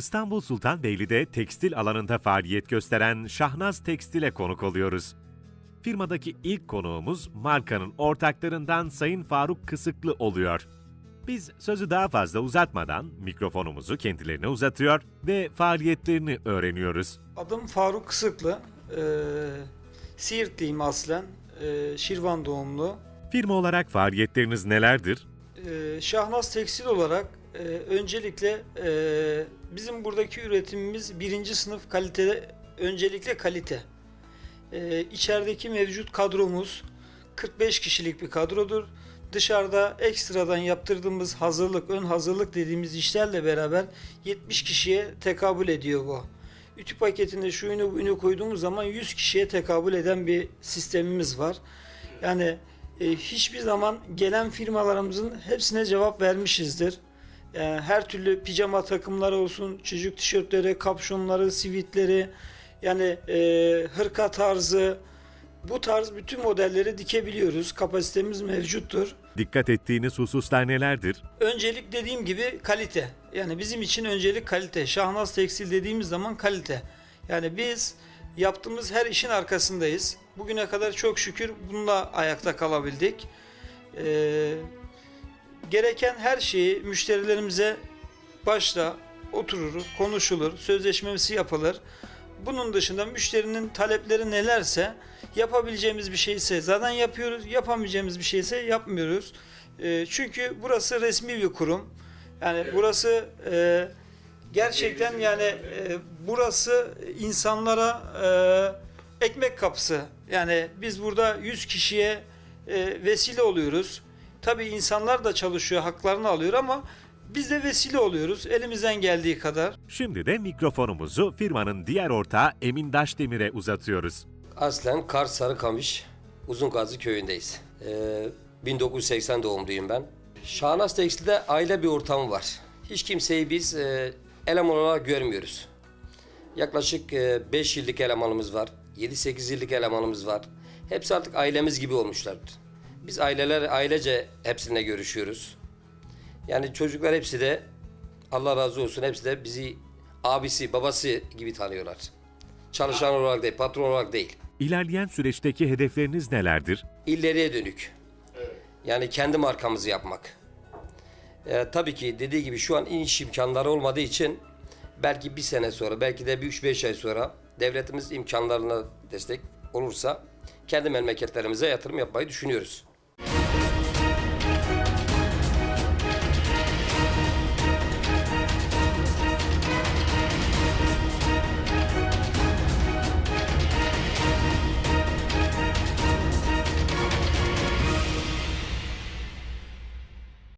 İstanbul Sultanbeyli'de tekstil alanında faaliyet gösteren Şahnaz Tekstil'e konuk oluyoruz. Firmadaki ilk konuğumuz markanın ortaklarından Sayın Faruk Kısıklı oluyor. Biz sözü daha fazla uzatmadan mikrofonumuzu kendilerine uzatıyor ve faaliyetlerini öğreniyoruz. Adım Faruk Kısıklı. Ee, Siirtliyim aslen. Ee, Şirvan doğumlu. Firma olarak faaliyetleriniz nelerdir? Ee, Şahnaz Tekstil olarak e, öncelikle e, bizim buradaki üretimimiz birinci sınıf kalite, öncelikle kalite. Ee, içerideki mevcut kadromuz 45 kişilik bir kadrodur. Dışarıda ekstradan yaptırdığımız hazırlık, ön hazırlık dediğimiz işlerle beraber 70 kişiye tekabül ediyor bu. Ütü paketinde şu ünü bu ünü koyduğumuz zaman 100 kişiye tekabül eden bir sistemimiz var. Yani e, hiçbir zaman gelen firmalarımızın hepsine cevap vermişizdir. Yani her türlü pijama takımları olsun, çocuk tişörtleri, kapşonları, sivitleri, yani e, hırka tarzı, bu tarz bütün modelleri dikebiliyoruz. Kapasitemiz mevcuttur. Dikkat ettiğiniz hususlar nelerdir? Öncelik dediğim gibi kalite. Yani bizim için öncelik kalite. Şahnaz Tekstil dediğimiz zaman kalite. Yani biz yaptığımız her işin arkasındayız. Bugüne kadar çok şükür bununla ayakta kalabildik. Ee, gereken her şeyi müşterilerimize başta oturur, konuşulur, sözleşmesi yapılır. Bunun dışında müşterinin talepleri nelerse yapabileceğimiz bir şeyse zaten yapıyoruz, yapamayacağımız bir şeyse yapmıyoruz. Ee, çünkü burası resmi bir kurum. Yani burası e, gerçekten yani e, burası insanlara e, ekmek kapısı. Yani biz burada 100 kişiye e, vesile oluyoruz. Tabii insanlar da çalışıyor, haklarını alıyor ama biz de vesile oluyoruz elimizden geldiği kadar. Şimdi de mikrofonumuzu firmanın diğer ortağı Emin Daşdemir'e uzatıyoruz. Aslen Kars Sarıkamış Uzungazı köyündeyiz. Ee, 1980 doğumluyum ben. Şahnaz Tekstil'de aile bir ortamı var. Hiç kimseyi biz e, eleman olarak görmüyoruz. Yaklaşık 5 yıllık elemanımız var. 7-8 yıllık elemanımız var. Hepsi artık ailemiz gibi olmuşlardır. Biz aileler ailece hepsine görüşüyoruz. Yani çocuklar hepsi de Allah razı olsun hepsi de bizi abisi, babası gibi tanıyorlar. Çalışan olarak değil, patron olarak değil. İlerleyen süreçteki hedefleriniz nelerdir? İlleriye dönük. Yani kendi markamızı yapmak. Ee, tabii ki dediği gibi şu an iş imkanları olmadığı için belki bir sene sonra, belki de bir 3-5 ay sonra devletimiz imkanlarına destek olursa kendi memleketlerimize yatırım yapmayı düşünüyoruz.